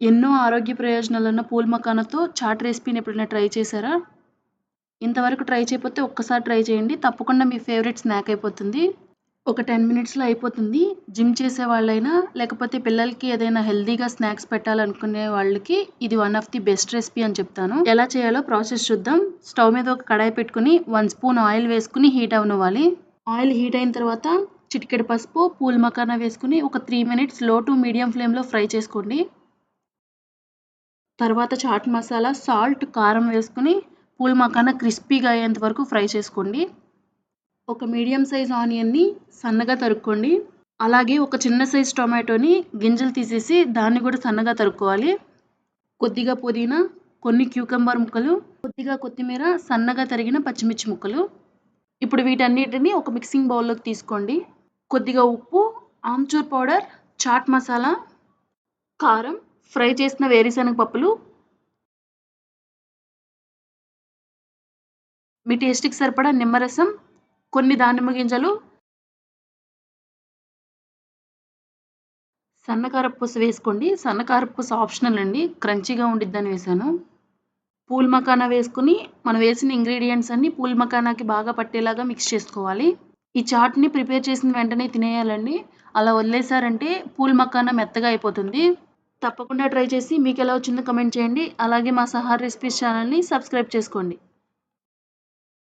ఎన్నో ఆరోగ్య ప్రయోజనాలున్న pool మకానతో chat రెసిపీని ఎప్పుడైనా ట్రై చేశారా? ఇంతవరకు ట్రై చేయకపోతే ఒక్కసారి ట్రై చేయండి. తప్పకుండా మీ ఫేవరెట్ స్నాక్ అయిపోతుంది. ఒక టెన్ మినిట్స్లో అయిపోతుంది. జిమ్ చేసే వాళ్ళైనా లేకపోతే పిల్లలకి ఏదైనా హెల్దీగా స్నాక్స్ పెట్టాలనుకునే వాళ్ళకి ఇది one of the best recipe అని చెప్తాను. ఎలా చేయాలో ప్రాసెస్ చూద్దాం. స్టవ్ మీద ఒక కడాయి పెట్టుకుని వన్ స్పూన్ ఆయిల్ వేసుకుని హీట్ అవనివ్వాలి. ఆయిల్ హీట్ అయిన తర్వాత చిటికెడు పసుపు పూల్ మకానా వేసుకుని ఒక త్రీ మినిట్స్లో టు మీడియం ఫ్లేమ్లో ఫ్రై చేసుకోండి. తర్వాత చాట్ మసాలా సాల్ట్ కారం వేసుకుని పూల్ మకాన క్రిస్పీగా అయ్యేంత వరకు ఫ్రై చేసుకోండి. ఒక మీడియం సైజ్ ఆనియన్ని సన్నగా తరుక్కోండి. అలాగే ఒక చిన్న సైజ్ టొమాటోని గింజలు తీసేసి దాన్ని కూడా సన్నగా తరుక్కోవాలి. కొద్దిగా పుదీనా కొన్ని క్యూకంబర్ ముక్కలు కొద్దిగా కొత్తిమీర సన్నగా తరిగిన పచ్చిమిర్చి ముక్కలు. ఇప్పుడు వీటన్నిటిని ఒక మిక్సింగ్ బౌల్లోకి తీసుకోండి. కొద్దిగా ఉప్పు ఆమ్చూర్ పౌడర్ చాట్ మసాలా కారం ఫ్రై చేసిన వేరుశనగ పప్పులు మీ టేస్ట్కి సరిపడా నిమ్మరసం కొన్ని దానిమ్మ గింజలు. సన్నకారపూస వేసుకోండి. సన్నకారపూస ఆప్షనల్ అండి. క్రంచీగా ఉండిద్దని వేసాను. పూల్ మకానా వేసుకుని మనం వేసిన ఇంగ్రీడియంట్స్ అన్ని పూల్ మకానాకి బాగా పట్టేలాగా మిక్స్ చేసుకోవాలి. ఈ చాట్ని ప్రిపేర్ చేసిన వెంటనే తినేయాలండి. అలా వదిలేసారంటే పూల్ మకానా మెత్తగా అయిపోతుంది. తప్పకుండా ట్రై చేసి మీకు ఎలా వచ్చిందో కమెంట్ చేయండి. అలాగే మా సహార్ రెసిపీస్ ఛానల్ని సబ్స్క్రైబ్ చేసుకోండి.